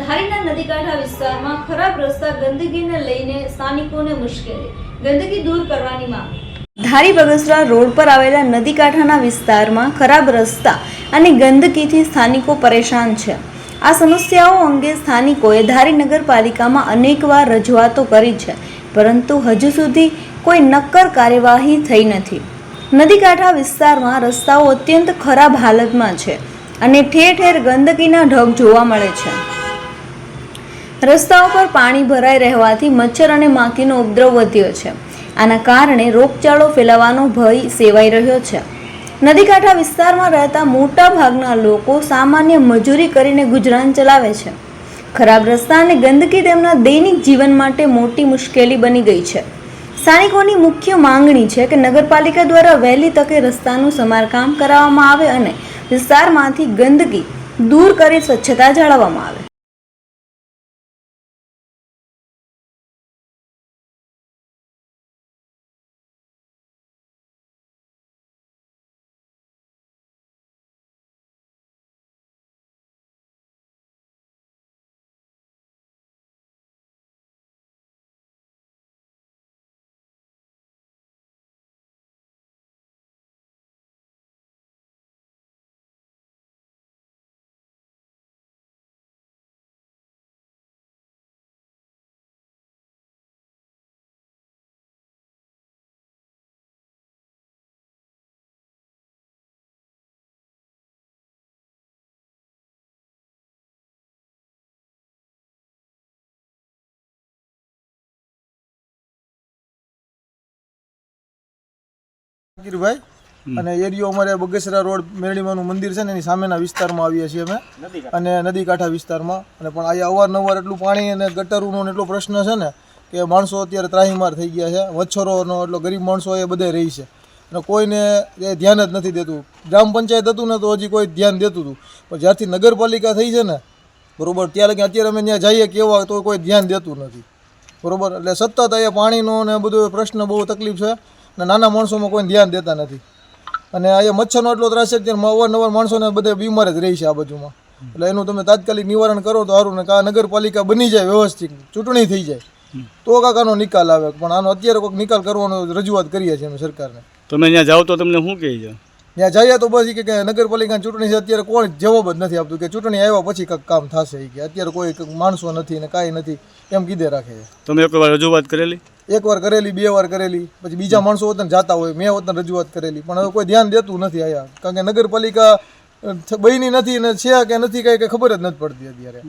ધારીના નદીકાંઠા વિસ્તારમાં ખરાબ રસ્તા ગંદકીને લઈને સ્થાનિકોને મુશ્કેલી, ગંદકી દૂર કરવાની માંગ. ધારી બગસરા રોડ પર આવેલા નદીકાંઠાના વિસ્તારમાં ખરાબ રસ્તા અને ગંદકીથી સ્થાનિકો પરેશાન છે. આ સમસ્યાઓ અંગે સ્થાનિકોએ ધારી નગરપાલિકામાં અનેકવાર રજૂઆતો કરી છે, પરંતુ હજુ સુધી કોઈ નક્કર કાર્યવાહી થઈ નથી. નદીકાંઠા વિસ્તારમાં રસ્તાઓ અત્યંત ખરાબ હાલતમાં છે અને ઠેર ઠેર ગંદકીના ઢગ જોવા મળે છે. રસ્તાઓ પર પાણી ભરાઈ રહેવાથી મચ્છર અને માખીનો ઉપદ્રવ વધ્યો છે. આના કારણે રોગચાળો ફેલાવાનો ભય સેવાઈ રહ્યો છે. નદીકાંઠા વિસ્તારમાં રહેતા મોટા ભાગના લોકો સામાન્ય મજૂરી કરીને ગુજરાન ચલાવે છે. ખરાબ રસ્તા અને ગંદકી તેમના દૈનિક જીવન માટે મોટી મુશ્કેલી બની ગઈ છે. સ્થાનિકોની મુખ્ય માંગણી છે કે નગરપાલિકા દ્વારા વહેલી તકે રસ્તાનું સમારકામ કરાવવામાં આવે અને વિસ્તારમાંથી ગંદકી દૂર કરી સ્વચ્છતા જાળવવામાં આવે. અને એરિયો અમારે બગસરા રોડ મેરડીમાનું મંદિર છે ને એની સામેના વિસ્તારમાં આવીએ છીએ અમે. અને નદી કાંઠા વિસ્તારમાં. અને પણ અહીંયા અવારનવાર એટલું પાણી અને ગટરનો એટલો પ્રશ્ન છે ને કે માણસો અત્યારે ત્રાહીમાર થઈ ગયા છે. મચ્છરોનો એટલો ગરીબ માણસો એ બધે રહી છે. અને કોઈને એ ધ્યાન જ નથી દેતું. ગ્રામ પંચાયત હતું ને તો હજી કોઈ ધ્યાન દેતું હતું પણ જ્યારથી નગરપાલિકા થઈ છે ને બરોબર ત્યારે કે અત્યારે અમે ત્યાં જઈએ કેવા તો કોઈ ધ્યાન દેતું નથી. બરોબર? એટલે સતત અહીંયા પાણીનો ને બધો પ્રશ્ન બહુ તકલીફ છે. અને નાના માણસોમાં કોઈ ધ્યાન દેતા નથી. અને અહીંયા મચ્છરનો એટલો ત્રાસ છે કે અવારનવાર માણસોને બધે બીમાર જ રહી છે આ બાજુમાં. એટલે એનું તમે તાત્કાલિક નિવારણ કરો તો સારું ને કા નગરપાલિકા બની જાય વ્યવસ્થિત ચૂંટણી થઈ જાય. તો કાકાનો નિકાલ આવે પણ આનો અત્યારે કોઈક નિકાલ કરવાનો રજૂઆત કરીએ છીએ અમે સરકારને. તમે અહીંયા જાઓ તો તમને શું કહે છે? ત્યાં જઈએ તો બસ કે કે નગરપાલિકાની ચૂંટણી છે અત્યારે કોઈ જવાબ જ નથી આપતું કે ચૂંટણી આવ્યા પછી કંઈક કામ થશે કે. અત્યારે કોઈ માણસો નથી ને કાંઈ નથી એમ કીધે રાખે છે. તમે એક વાર રજૂઆત કરેલી? એક વાર કરેલી, બે વાર કરેલી, પછી બીજા માણસો વતન જતા હોય, મેં વતન રજૂઆત કરેલી. પણ હવે કોઈ ધ્યાન દેતું નથી આયા. કારણ કે નગરપાલિકા બની નથી ને છે કે નથી કાંઈ, કંઈ ખબર જ નથી પડતી અત્યારે.